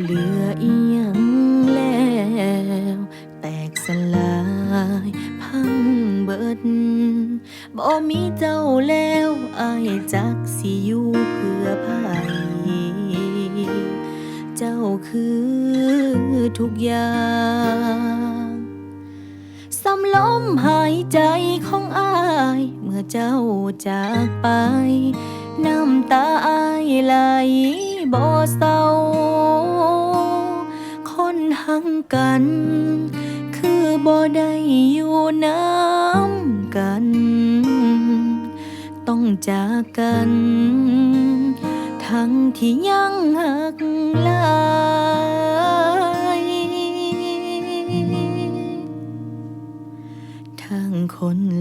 เหลืออีหยังแล้ว แตกสลายพังเบิดบ่มีเจ้าแล้วอายจักสิอยู่เพื่อไผเจ้าคือทุกอย่างสำลมหายใจของอาย เมื่อเจ้าจากไป น้ำตาอายไหล บ่เศร้า คนหังกัน คือบ่ได้อยู่น้ำกัน ต้องจากกัน ทั้งที่ยังหักลา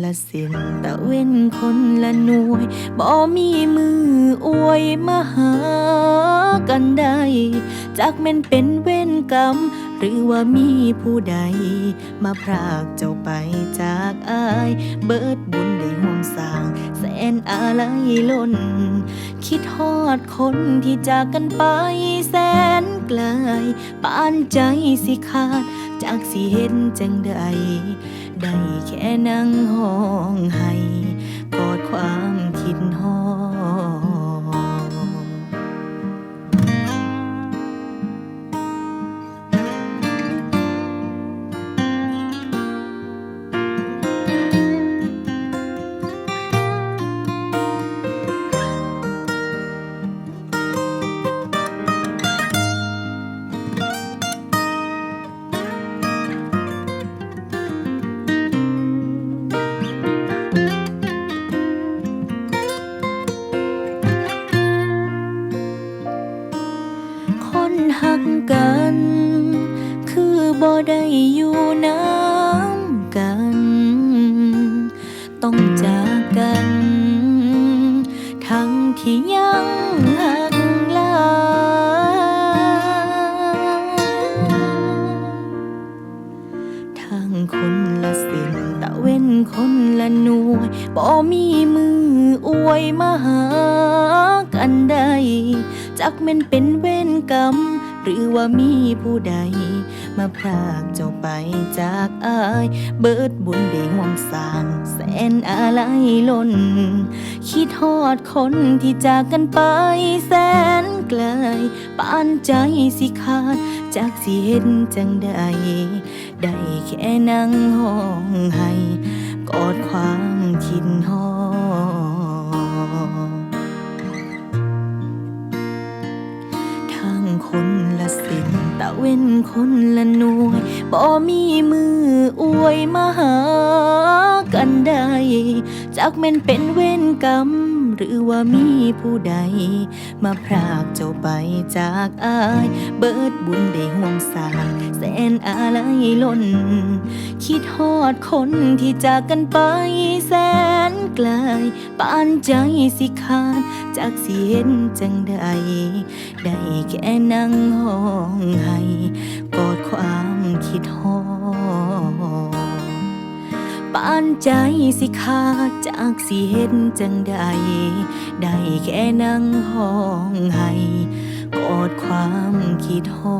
ละเส้นตะเว้นคนละหน่วย บ่มีมืออวยมาหากันได้จากแม่นเป็นเว้นกรรม หรือว่ามีผู้ใด มาพรากเจ้าไปจากอาย เบิดบุญได้ห่วมสร้าง แสนอะไรล้น คิดฮอดคนที่จากกันไปแสนไกลปานใจสิขาด จากสิเห็นจังใด ได้แค่นั่งห้องให้กอดความคิดหอ กัน คือบ่ได้อยู่น้ำกัน ต้องจากกัน ทั้งที่ยังหักลาทางคนละเส้นตะเว้นคนละหน่วยบ่มีมืออวยมาหากันได้จักแม่นเป็นเวรกรรม หรือว่ามีผู้ใด มาพรากเจ้าไปจากอาย เบิดบุญได้ห่วมสางแสนอะไรล้น คิดฮอดคนที่จากกันไปแสนไกลปานใจสิขาด จากสิเห็นจังใด ได้แค่นั่งห้องให้ กอดความคิดฮอ เว้นคนละหน่วยบ่มีมืออวยมาหากันได้จากแม่นเป็นเว้นกรรม หรือว่ามีผู้ใด มาพรากเจ้าไปจากอาย เบิดบุญได้ห่วมสาแสนอะไรล้น คิดฮอดคนที่จากกันไปแสน กลปานใจสิขาดจากสิเห็นจังใด ได้แค่นั่งห้องให้กอดความคิดฮอปานใจสิขาดจากสิเห็นจังใด ได้แค่นั่งห้องให้กอดความคิดฮอ